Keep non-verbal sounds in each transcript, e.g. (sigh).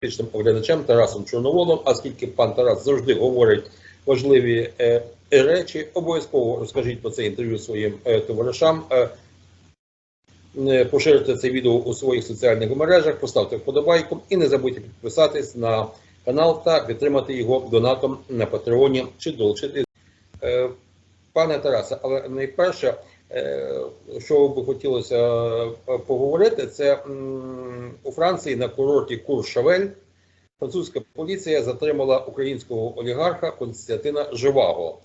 політичним оглядачем Тарасом Чорноволом, оскільки пан Тарас завжди говорить важливі е, речі, обов'язково розкажіть про це інтерв'ю своїм е, товаришам. Е, е, поширити це відео у своїх соціальних мережах, поставте вподобайку і не забудьте підписатись на канал та підтримати його донатом на Патреоні чи долучитись. Е, Пане Тарасе, але найперше, що би хотілося е, поговорити, це у Франції на курорті Куршавель французька поліція затримала українського олігарха Константина Живаго.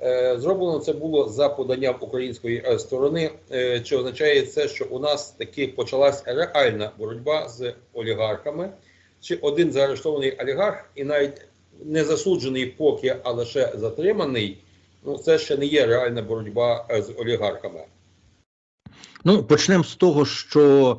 Е, Зроблено це було за поданням української е, сторони. Е, Чи означає це, що у нас таки почалась реальна боротьба з олігархами? Чи один заарештований олігарх і навіть не засуджений поки, а лише затриманий? Ну це ще не є реальна боротьба е, з олігархами. Ну, почнемо з того, що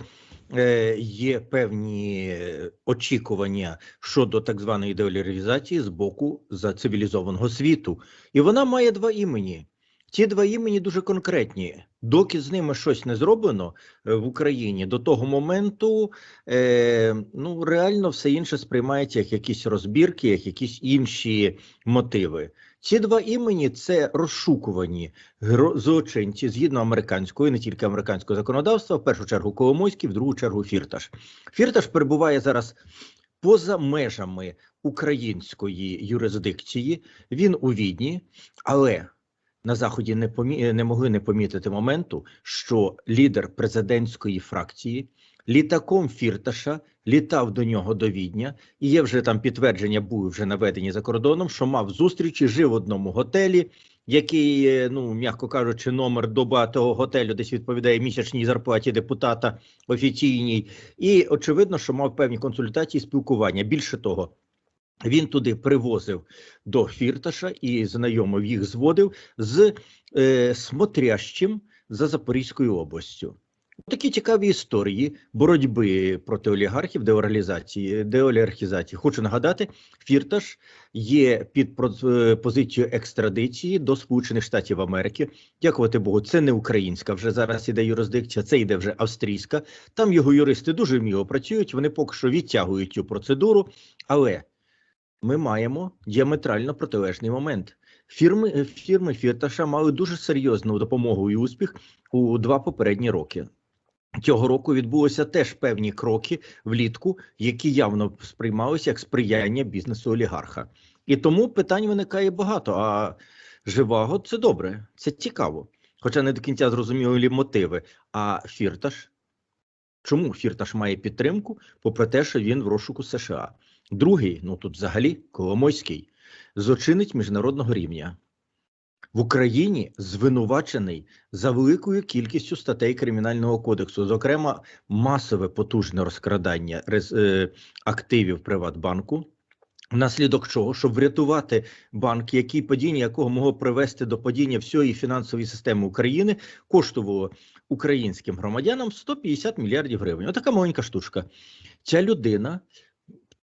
е, є певні очікування щодо так званої деоляризації з боку за цивілізованого світу, і вона має два імені. Ті два імені дуже конкретні. Доки з ними щось не зроблено е, в Україні, до того моменту е, ну реально все інше сприймається як якісь розбірки, як якісь інші мотиви. Ці два імені це розшукувані злочинці згідно американського і не тільки американського законодавства, в першу чергу Коломойський, в другу чергу Фірташ. Фірташ перебуває зараз поза межами української юрисдикції. Він у Відні, але на заході не помі... не могли не помітити моменту, що лідер президентської фракції літаком Фірташа літав до нього до Відня, і є вже там підтвердження, були вже наведені за кордоном, що мав зустрічі, жив в одному готелі, який, е, ну м'яко кажучи, номер доба того готелю десь відповідає місячній зарплаті депутата офіційній, і очевидно, що мав певні консультації, спілкування. Більше того. Він туди привозив до Фірташа і знайомив їх зводив з е, смотрящим за Запорізькою областю. Такі цікаві історії боротьби проти олігархів, деоралізації, деолігархізації. Хочу нагадати, Фірташ є під е, позицією екстрадиції до Сполучених Штатів Америки. Дякувати Богу, це не українська вже зараз іде юрисдикція, це йде вже австрійська. Там його юристи дуже вміло працюють. Вони поки що відтягують цю процедуру, але ми маємо діаметрально протилежний момент. Фірми, фірми Фірташа мали дуже серйозну допомогу і успіх у два попередні роки. Цього року відбулося теж певні кроки влітку, які явно сприймалися як сприяння бізнесу олігарха. І тому питань виникає багато. А живаго це добре, це цікаво. Хоча не до кінця зрозумілі мотиви. А Фірташ, чому Фірташ має підтримку, попри те, що він в розшуку США? Другий, ну тут взагалі Коломойський, злочинець міжнародного рівня. В Україні звинувачений за великою кількістю статей Кримінального кодексу, зокрема, масове потужне розкрадання рез- е, активів Приватбанку, внаслідок чого, щоб врятувати банк, який падіння якого могло привести до падіння всієї фінансової системи України, коштувало українським громадянам 150 мільярдів гривень. Отака маленька штучка. Ця людина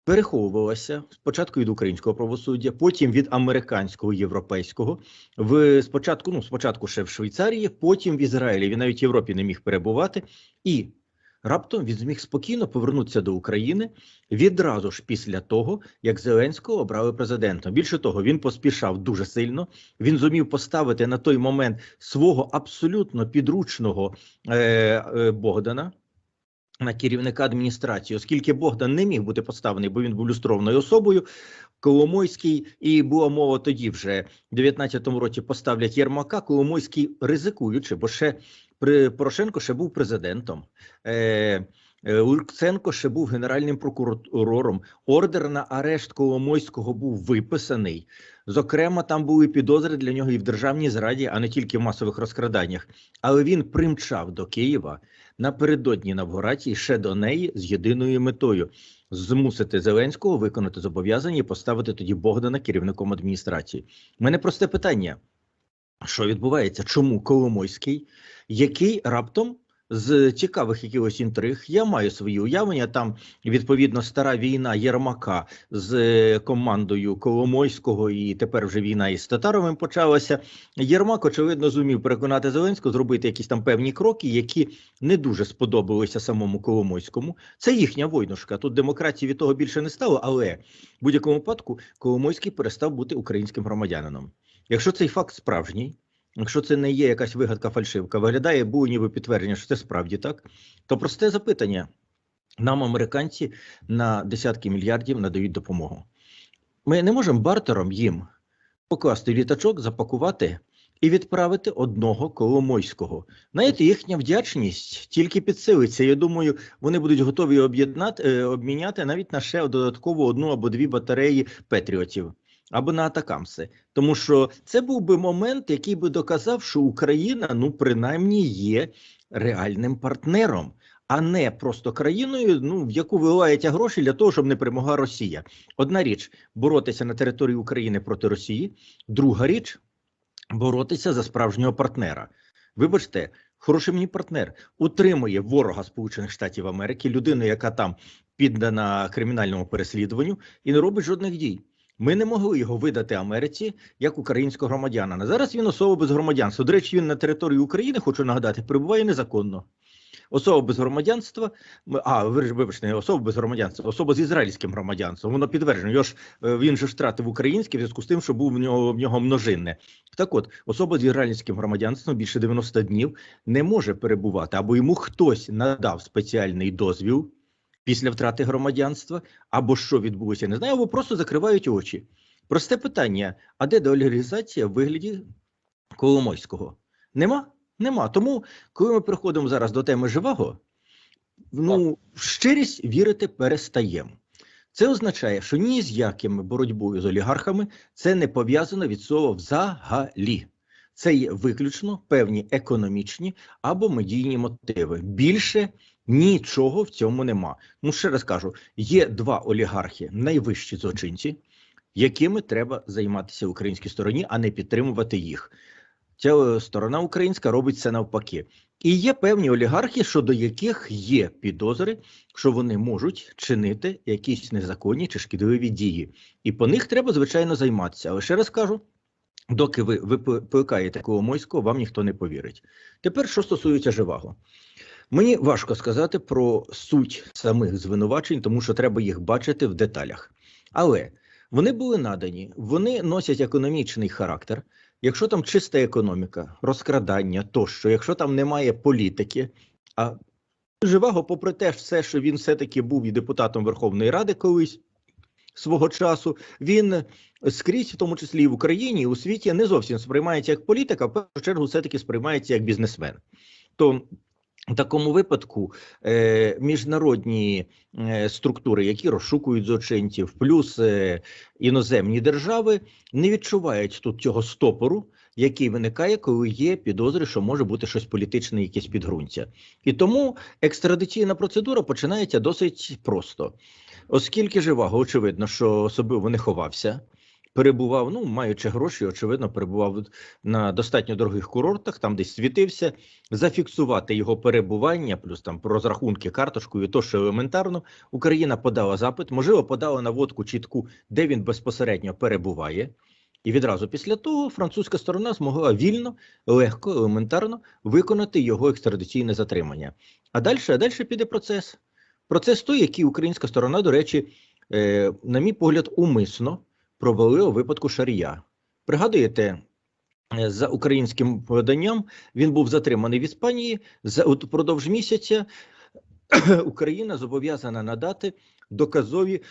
переховувалася спочатку від українського правосуддя, потім від американського європейського. В спочатку, ну спочатку ще в Швейцарії, потім в Ізраїлі. Він навіть в Європі не міг перебувати, і раптом він зміг спокійно повернутися до України відразу ж після того, як Зеленського обрали президентом. Більше того, він поспішав дуже сильно. Він зумів поставити на той момент свого абсолютно підручного е, е, Богдана на керівника адміністрації, оскільки Богдан не міг бути поставлений, бо він був люстрованою особою. Коломойський, і була мова тоді вже в 19-му році поставлять Єрмака. Коломойський ризикуючи, бо ще при Порошенко ще був президентом. Е, Луценко ще був генеральним прокурором. Ордер на арешт Коломойського був виписаний. Зокрема, там були підозри для нього і в державній зраді, а не тільки в масових розкраданнях. Але він примчав до Києва напередодні Навгорації ще до неї з єдиною метою змусити Зеленського виконати зобов'язання і поставити тоді Богдана керівником адміністрації. У мене просте питання: що відбувається? Чому Коломойський, який раптом з цікавих якихось інтриг. Я маю свої уявлення. Там відповідно стара війна Єрмака з е, командою Коломойського, і тепер вже війна із Татаровим почалася. Єрмак, очевидно, зумів переконати Зеленського зробити якісь там певні кроки, які не дуже сподобалися самому Коломойському. Це їхня войнушка. Тут демократії від того більше не стало, але в будь-якому випадку Коломойський перестав бути українським громадянином. Якщо цей факт справжній, якщо це не є якась вигадка фальшивка, виглядає ніби підтвердження, що це справді так, то просте запитання: нам, американці, на десятки мільярдів надають допомогу. Ми не можемо бартером їм покласти літачок, запакувати і відправити одного Коломойського. Знаєте, їхня вдячність тільки підсилиться. Я думаю, вони будуть готові об'єднати е, обміняти навіть на ще додатково одну або дві батареї Петріотів. Або на Атакамси, тому що це був би момент, який би доказав, що Україна, ну принаймні, є реальним партнером, а не просто країною, ну в яку виливають гроші для того, щоб не перемогла Росія. Одна річ боротися на території України проти Росії, друга річ боротися за справжнього партнера. Вибачте, хороший мені партнер утримує ворога Сполучених Штатів Америки, людину, яка там піддана кримінальному переслідуванню, і не робить жодних дій. Ми не могли його видати Америці як українського громадянина. Зараз він особа без громадянства. До речі, він на території України, хочу нагадати, перебуває незаконно. Особа без громадянства, а ви- вибачте, особа без громадянства, особа з ізраїльським громадянством. Воно підтверджено. Його ж е, він же втратив українське в зв'язку з тим, що був в нього в нього множинне. Так от, особа з ізраїльським громадянством більше 90 днів не може перебувати, або йому хтось надав спеціальний дозвіл після втрати громадянства, або що відбулося, не знаю, або просто закривають очі. Просте питання: а де деоляризація в вигляді Коломойського? Нема? Нема. Тому, коли ми приходимо зараз до теми живого, ну, в щирість вірити перестаємо. Це означає, що ні з якими боротьбою з олігархами це не пов'язано від слова взагалі. Це є виключно певні економічні або медійні мотиви. Більше нічого в цьому нема. Ну, ще раз кажу: є два олігархи, найвищі злочинці, якими треба займатися в українській стороні, а не підтримувати їх. Ця е, сторона українська робить це навпаки. І є певні олігархи, щодо яких є підозри, що вони можуть чинити якісь незаконні чи шкідливі дії. І по них треба, звичайно, займатися. Але ще раз кажу: доки ви викликаєте Коломойського, вам ніхто не повірить. Тепер, що стосується живаго. Мені важко сказати про суть самих звинувачень, тому що треба їх бачити в деталях. Але вони були надані, вони носять економічний характер. Якщо там чиста економіка, розкрадання тощо, якщо там немає політики, а живаго, попри те, все, що він все-таки був і депутатом Верховної Ради колись свого часу, він скрізь, в тому числі і в Україні, і у світі, не зовсім сприймається як політик, а в першу чергу все-таки сприймається як бізнесмен. То в такому випадку е, міжнародні е, структури, які розшукують злочинців, плюс е, іноземні держави, не відчувають тут цього стопору, який виникає, коли є підозри, що може бути щось політичне, якесь підґрунтя. І тому екстрадиційна процедура починається досить просто, оскільки живаго, очевидно, що особливо не ховався. Перебував, ну маючи гроші, очевидно, перебував на достатньо дорогих курортах, там десь світився. Зафіксувати його перебування, плюс там про розрахунки карточкою, то що елементарно Україна подала запит, можливо, подала наводку чітку, де він безпосередньо перебуває. І відразу після того французька сторона змогла вільно, легко, елементарно виконати його екстрадиційне затримання. А далі, а далі піде процес. Процес той, який українська сторона, до речі, е, на мій погляд, умисно провели у випадку Шарія. Пригадуєте, е, за українським поданням він був затриманий в Іспанії. За от впродовж місяця (clears throat) Україна зобов'язана надати доказові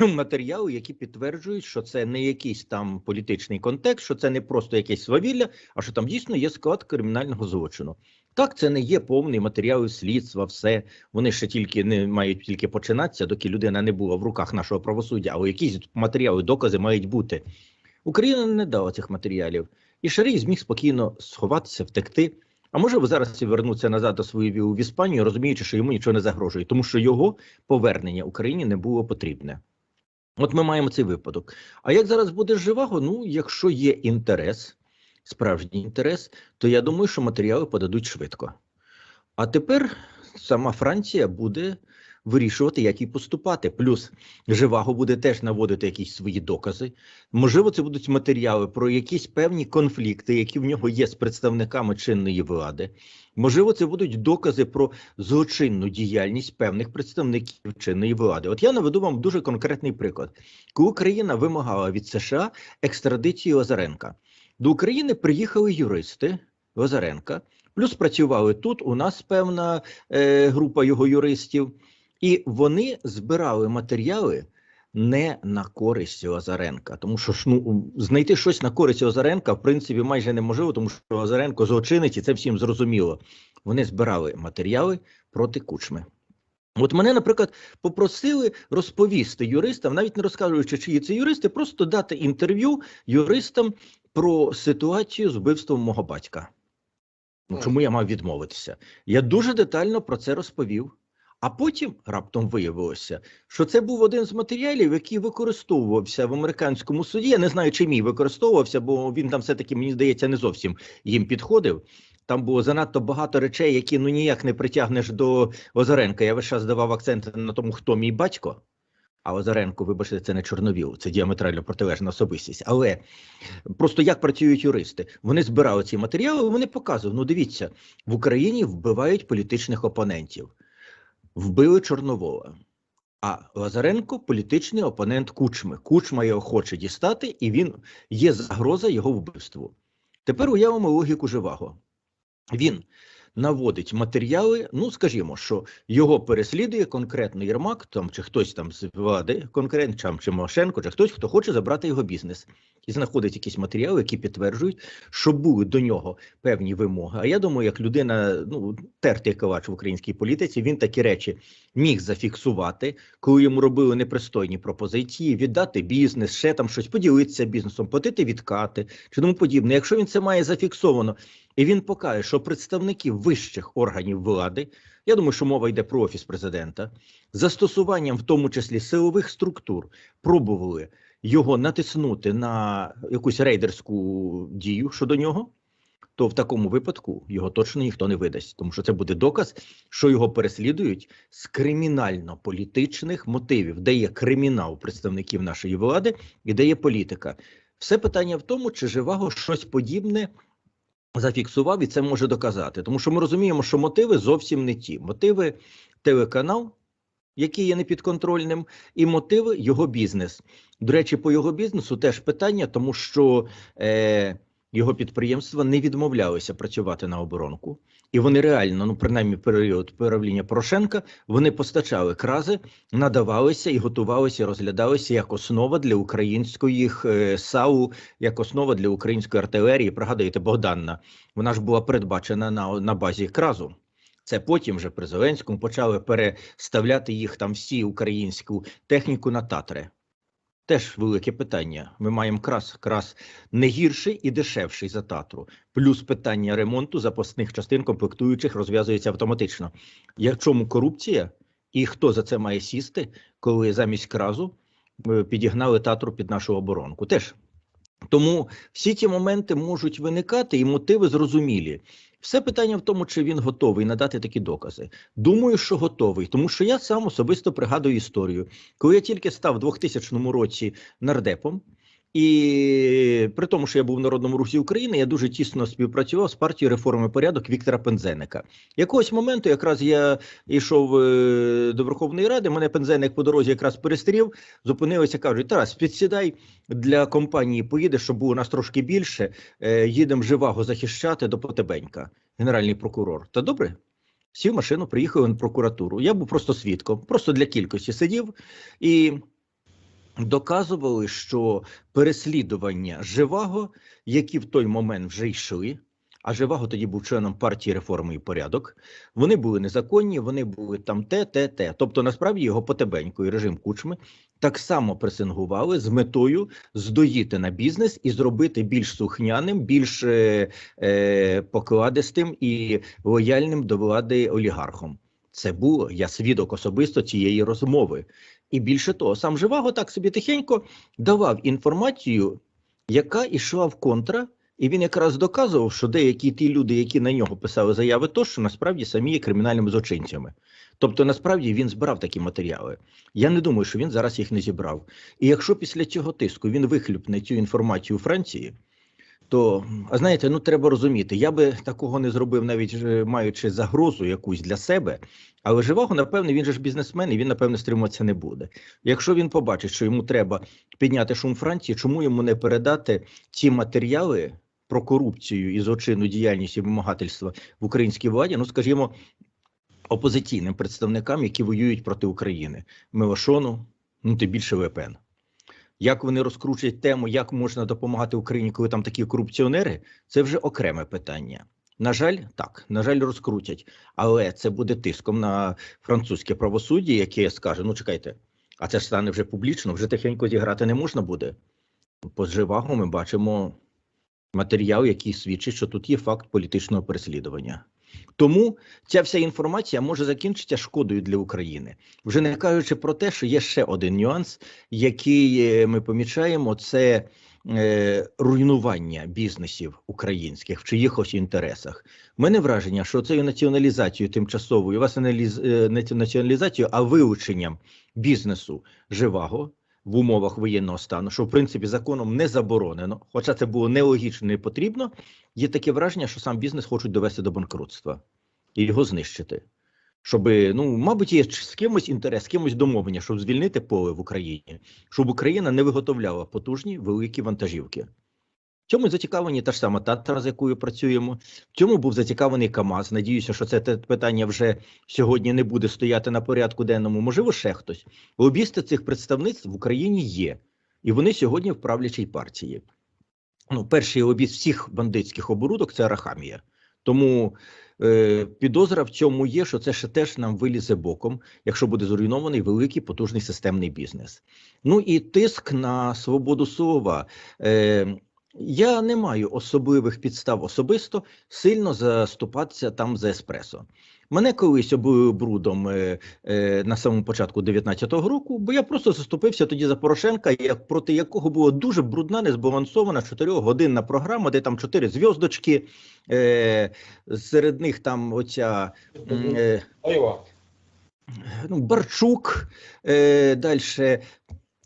(clears throat) матеріали, які підтверджують, що це не якийсь там політичний контекст, що це не просто якесь свавілля, а що там дійсно є склад кримінального злочину. Так, це не є повний матеріал слідства, все вони ще тільки не мають тільки починатися, доки людина не була в руках нашого правосуддя, але якісь матеріали, докази мають бути. Україна не дала цих матеріалів, і Шарій зміг спокійно сховатися, втекти. А може зараз вернутися назад до своєї вілли в Іспанію, розуміючи, що йому нічого не загрожує, тому що його повернення Україні не було потрібне. От ми маємо цей випадок. А як зараз буде живаго? Ну, якщо є інтерес, справжній інтерес, то я думаю, що матеріали подадуть швидко. А тепер сама Франція буде вирішувати, як їй поступати. Плюс Живаго буде теж наводити якісь свої докази. Можливо, це будуть матеріали про якісь певні конфлікти, які в нього є з представниками чинної влади. Можливо, це будуть докази про злочинну діяльність певних представників чинної влади. От я наведу вам дуже конкретний приклад. Коли Україна вимагала від США екстрадиції Лазаренка, до України приїхали юристи Лазаренка, плюс працювали тут. У нас певна е, група його юристів, і вони збирали матеріали. Не на користь Лазаренка, тому що ну знайти щось на користь Лазаренка в принципі майже неможливо, тому що Лазаренко злочинець, і це всім зрозуміло. Вони збирали матеріали проти кучми. От мене, наприклад, попросили розповісти юристам, навіть не розказуючи, чиї це юристи, просто дати інтерв'ю юристам про ситуацію з вбивством мого батька. Ну, чому я мав відмовитися? Я дуже детально про це розповів. А потім раптом виявилося, що це був один з матеріалів, який використовувався в американському суді. Я не знаю, чи мій використовувався, бо він там все-таки, мені здається, не зовсім їм підходив. Там було занадто багато речей, які ну ніяк не притягнеш до Озаренка. Я весь час давав акцент на тому, хто мій батько. А Озаренко, вибачте, це не Чорновіл, це діаметрально протилежна особистість. Але просто як працюють юристи? Вони збирали ці матеріали, вони показували. Ну, дивіться, в Україні вбивають політичних опонентів вбили Чорновола. А Лазаренко політичний опонент Кучми. Кучма його хоче дістати, і він є загроза його вбивству. Тепер уявимо логіку живаго. Він наводить матеріали. Ну, скажімо, що його переслідує конкретно Єрмак, там чи хтось там з влади, конкретно там, чи Машенко, чи хтось, хто хоче забрати його бізнес, і знаходить якісь матеріали, які підтверджують, що були до нього певні вимоги. А я думаю, як людина, ну тертий калач в українській політиці, він такі речі міг зафіксувати, коли йому робили непристойні пропозиції, віддати бізнес, ще там щось, поділитися бізнесом, платити відкати чи тому подібне. Якщо він це має зафіксовано, і він покаже, що представники вищих органів влади, я думаю, що мова йде про офіс президента, застосуванням, в тому числі силових структур, пробували його натиснути на якусь рейдерську дію щодо нього. То в такому випадку його точно ніхто не видасть, тому що це буде доказ, що його переслідують з кримінально-політичних мотивів, де є кримінал представників нашої влади і де є політика. Все питання в тому, чи живаго щось подібне зафіксував і це може доказати. Тому що ми розуміємо, що мотиви зовсім не ті. Мотиви телеканал, який є непідконтрольним, і мотиви його бізнес. До речі, по його бізнесу теж питання, тому що е, його підприємства не відмовлялися працювати на оборонку, і вони реально, ну принаймні, період правління Порошенка, вони постачали крази, надавалися і готувалися, розглядалися як основа для української е, САУ, як основа для української артилерії. Пригадуєте, Богданна, вона ж була передбачена на, на базі кразу. Це потім вже при Зеленському почали переставляти їх там всі українську техніку на татри. Теж велике питання. Ми маємо крас, крас не гірший і дешевший за татру. Плюс питання ремонту запасних частин комплектуючих розв'язується автоматично. Я чому корупція і хто за це має сісти, коли замість кразу е, підігнали татру під нашу оборонку? Теж тому всі ті моменти можуть виникати, і мотиви зрозумілі. Все питання в тому, чи він готовий надати такі докази. Думаю, що готовий, тому що я сам особисто пригадую історію, коли я тільки став у 2000 році нардепом, і при тому, що я був в народному русі України, я дуже тісно співпрацював з партією реформи порядок Віктора Пензеника. Якогось моменту, якраз я йшов е, до Верховної Ради, мене Пензеник по дорозі якраз перестрів, зупинилися, кажуть: Тарас, підсідай для компанії, поїдеш, щоб було нас трошки більше. Е, їдемо живаго захищати до Потебенька, генеральний прокурор. Та добре? Сів машину, приїхав на прокуратуру. Я був просто свідком, просто для кількості сидів і доказували, що переслідування живаго, які в той момент вже йшли. А Живаго тоді був членом партії реформи і порядок. Вони були незаконні, вони були там те, те, те. Тобто, насправді його потебенько і режим кучми так само пресингували з метою здоїти на бізнес і зробити більш сухняним, більш е, е, покладистим і лояльним до влади олігархом. Це було я свідок особисто цієї розмови. І більше того, сам Живаго так собі тихенько давав інформацію, яка йшла в контра І він якраз доказував, що деякі ті люди, які на нього писали заяви, то що насправді самі є кримінальними злочинцями. Тобто, насправді він збирав такі матеріали. Я не думаю, що він зараз їх не зібрав. І якщо після цього тиску він вихлюпне цю інформацію у Франції, то а знаєте, ну треба розуміти, я би такого не зробив, навіть е, маючи загрозу якусь для себе. Але живого, напевне, він же ж бізнесмен, і він, напевне, стримуватися не буде. Якщо він побачить, що йому треба підняти шум Франції, чому йому не передати ці матеріали про корупцію і злочинну діяльність і вимагательства в українській владі, ну скажімо, опозиційним представникам, які воюють проти України, Милошону, ну тим більше ВПН. Як вони розкручують тему, як можна допомагати Україні, коли там такі корупціонери, це вже окреме питання. На жаль, так, на жаль, розкрутять, але це буде тиском на французьке правосуддя, яке скаже: ну чекайте, а це ж стане вже публічно, вже тихенько зіграти не можна буде. По живагу ми бачимо матеріал, який свідчить, що тут є факт політичного переслідування. Тому ця вся інформація може закінчитися шкодою для України, вже не кажучи про те, що є ще один нюанс, який е, ми помічаємо, це е, руйнування бізнесів українських в чиїхось інтересах. У мене враження, що цією націоналізацією тимчасовою, вас не націоналізацією, а вилученням бізнесу живого в умовах воєнного стану, що в принципі законом не заборонено, хоча це було нелогічно, не потрібно. Є таке враження, що сам бізнес хочуть довести до банкрутства і його знищити. Щоб, ну, мабуть, є з кимось інтерес, з кимось домовлення, щоб звільнити поле в Україні, щоб Україна не виготовляла потужні великі вантажівки. Цьому зацікавлені та ж сама Татара, з якою працюємо. В цьому був зацікавлений КАМАЗ. Надіюся, що це питання вже сьогодні не буде стояти на порядку денному. Можливо, ще хтось. Лобісти цих представництв в Україні є, і вони сьогодні в правлячій партії. Ну, перший лобіст всіх бандитських оборудок це Арахамія. Тому е, підозра в цьому є, що це ще теж нам вилізе боком, якщо буде зруйнований великий потужний системний бізнес. Ну і тиск на свободу слова. Е, я не маю особливих підстав особисто сильно заступатися там за еспресо. Мене колись обили брудом е, е, на самому початку 19-го року, бо я просто заступився тоді за Порошенка, як проти якого була дуже брудна, незбалансована чотирьохгодинна програма, де там чотири зв'яздочки, е, серед них там оця е, ну, Барчук, е, далі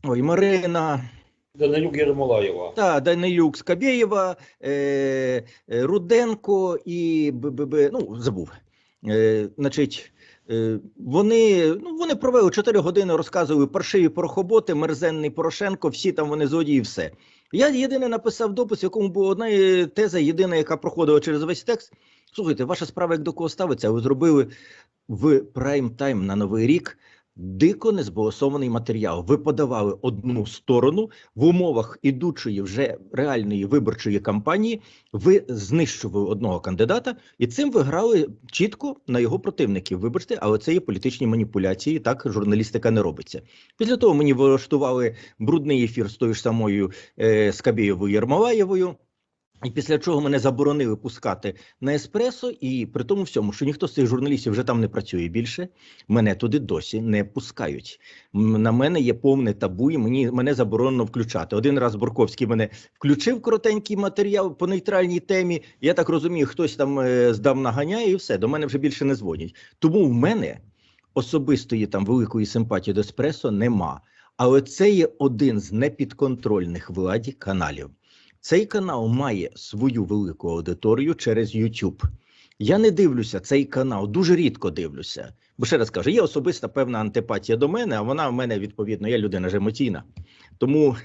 ой, Марина. Данилюк Єрмолаєва. Та, Данилюк Скабєєва, е, е, Руденко і БББ, ну, забув. Е, значить, е, вони, ну, вони провели 4 години, розказували паршиві порохоботи, мерзенний Порошенко, всі там вони злодії, все. Я єдине написав допис, в якому була одна теза, єдина, яка проходила через весь текст. Слухайте, ваша справа як до кого ставиться, ви зробили в прайм-тайм на Новий рік дико незбалансований матеріал. Ви подавали одну сторону в умовах ідучої вже реальної виборчої кампанії. Ви знищували одного кандидата, і цим ви грали чітко на його противників. Вибачте, але це є політичні маніпуляції. Так журналістика не робиться. Після того мені влаштували брудний ефір з тою ж самою е, Скабєєвою Єрмолаєвою. І після чого мене заборонили пускати на еспресо, і при тому всьому, що ніхто з цих журналістів вже там не працює більше, мене туди досі не пускають. На мене є повне табу, і мені мене заборонено включати. Один раз Борковський мене включив коротенький матеріал по нейтральній темі. Я так розумію, хтось там е, здав наганяє, і все до мене вже більше не дзвонять. Тому в мене особистої там великої симпатії до еспресо нема. Але це є один з непідконтрольних владі каналів. Цей канал має свою велику аудиторію через YouTube. Я не дивлюся цей канал, дуже рідко дивлюся. Бо ще раз кажу, є особиста певна антипатія до мене, а вона в мене відповідно, я людина ж емоційна. Тому,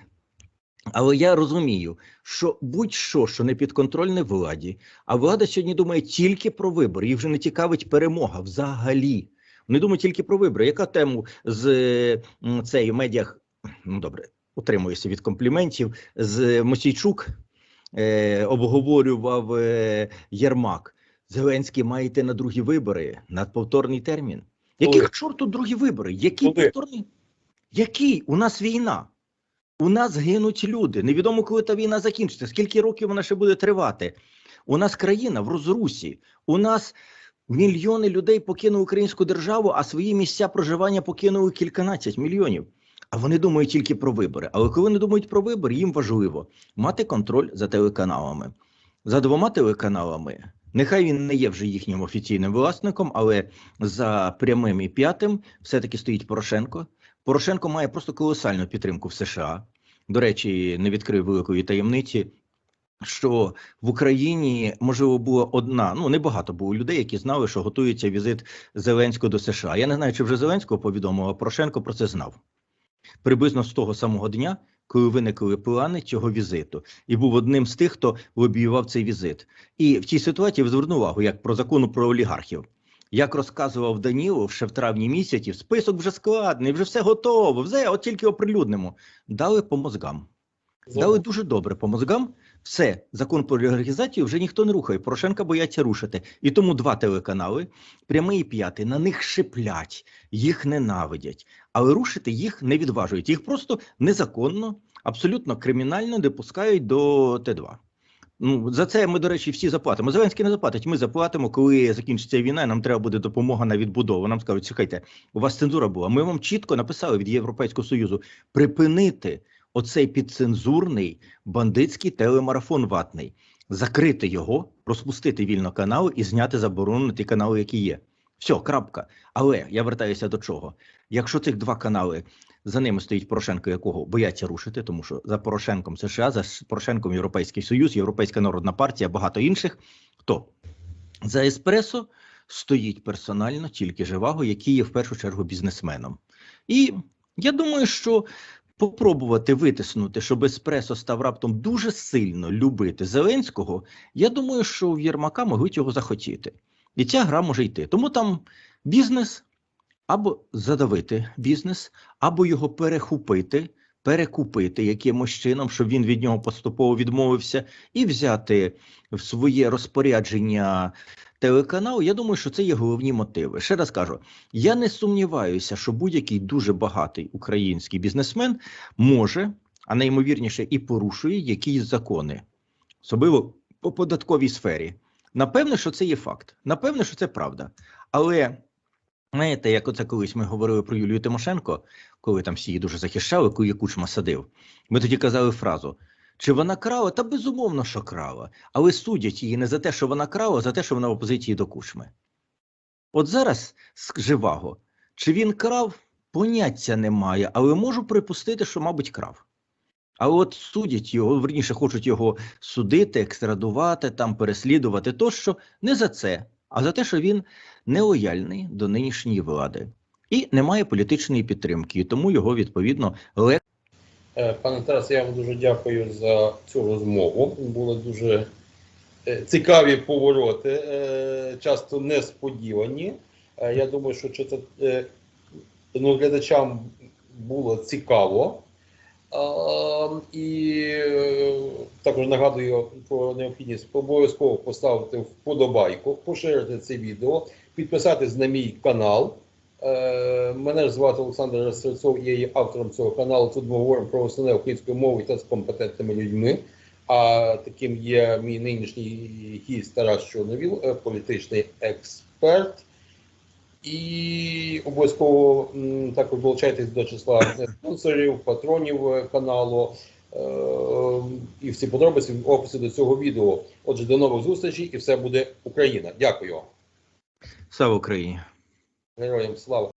але я розумію, що будь-що, що не підконтрольне владі, а влада сьогодні думає тільки про вибори, їх вже не цікавить перемога взагалі. Вони думають тільки про вибори. Яка тему з м, цієї медіа? Ну добре, утримуюся від компліментів. З Мосійчук е, обговорював е, Єрмак. Зеленський має йти на другі вибори, на повторний термін. Коли? Яких чорту другі вибори? Які Куди? повторні? Який? У нас війна. У нас гинуть люди. Невідомо, коли та війна закінчиться, скільки років вона ще буде тривати. У нас країна в розрусі. У нас мільйони людей покинули українську державу, а свої місця проживання покинули кільканадцять мільйонів. А вони думають тільки про вибори. Але коли вони думають про вибори, їм важливо мати контроль за телеканалами. за двома телеканалами. Нехай він не є вже їхнім офіційним власником, але за прямим і п'ятим все-таки стоїть Порошенко. Порошенко має просто колосальну підтримку в США. До речі, не відкрив великої таємниці, що в Україні можливо була одна, ну небагато було людей, які знали, що готується візит Зеленського до США. Я не знаю, чи вже Зеленського повідомив, а Порошенко про це знав. Приблизно з того самого дня, коли виникли плани цього візиту, і був одним з тих, хто лобіював цей візит. І в цій ситуації звернув увагу, як про закону про олігархів. Як розказував Данілов ще в травні місяці, список вже складний, вже все готово, все, от тільки оприлюднимо. Дали по мозгам. Дали дуже добре по мозгам. Все, закон про олігархізацію вже ніхто не рухає. Порошенка бояться рушити. І тому два телеканали, прямий і п'ятий, на них шиплять, їх ненавидять, але рушити їх не відважують. Їх просто незаконно, абсолютно кримінально не пускають до Т2. Ну, за це ми, до речі, всі заплатимо. Зеленський не заплатить. Ми заплатимо, коли закінчиться війна. і Нам треба буде допомога на відбудову. Нам скажуть, слухайте, у вас цензура була. Ми вам чітко написали від Європейського союзу припинити оцей підцензурний бандитський телемарафон ватний, закрити його, розпустити вільно канали і зняти заборону на ті канали, які є. Все, крапка. Але я вертаюся до чого. Якщо цих два канали за ними стоїть Порошенко, якого бояться рушити, тому що за Порошенком США, за Порошенком Європейський Союз, Європейська народна партія, багато інших. То за еспресо стоїть персонально тільки Живаго, який є в першу чергу бізнесменом. І я думаю, що попробувати витиснути, щоб еспресо став раптом дуже сильно любити Зеленського. Я думаю, що в Єрмака можуть його захотіти, і ця гра може йти. Тому там бізнес або задавити бізнес, або його перехопити, перекупити якимось чином, щоб він від нього поступово відмовився, і взяти в своє розпорядження телеканал. Я думаю, що це є головні мотиви. Ще раз кажу: я не сумніваюся, що будь-який дуже багатий український бізнесмен може, а найімовірніше, і порушує якісь закони, особливо по податковій сфері. Напевне, що це є факт. Напевне, що це правда. Але знаєте, як оце колись ми говорили про Юлію Тимошенко, коли там всі її дуже захищали, коли її кучма садив. Ми тоді казали фразу: чи вона крала? Та безумовно, що крала. Але судять її не за те, що вона крала, а за те, що вона в опозиції до кучми. От зараз Живаго, чи він крав, поняття немає, але можу припустити, що, мабуть, крав. А от судять його, верніше, хочуть його судити, екстрадувати, там переслідувати тощо не за це, а за те, що він нелояльний до нинішньої влади і не має політичної підтримки, і тому його відповідно легко. Е, Пане Тарасе, я вам дуже дякую за цю розмову. Були дуже е, цікаві повороти, е, часто несподівані. Я думаю, що це ну, глядачам було цікаво. І е, також нагадую про необхідність обов'язково поставити вподобайку, поширити це відео, підписатись на мій канал. Е, Мене ж звати Олександр Стрельцов, я є автором цього каналу. Тут ми говоримо про основне українською мовою та з компетентними людьми. А таким є мій нинішній гість Тарас Чорновіл, е, політичний експерт. І обов'язково також долучайтесь до числа спонсорів, патронів е, каналу. І всі подробиці в описі до цього відео. Отже, до нових зустрічей і все буде Україна. Дякую. Слава Україні! Героям слава!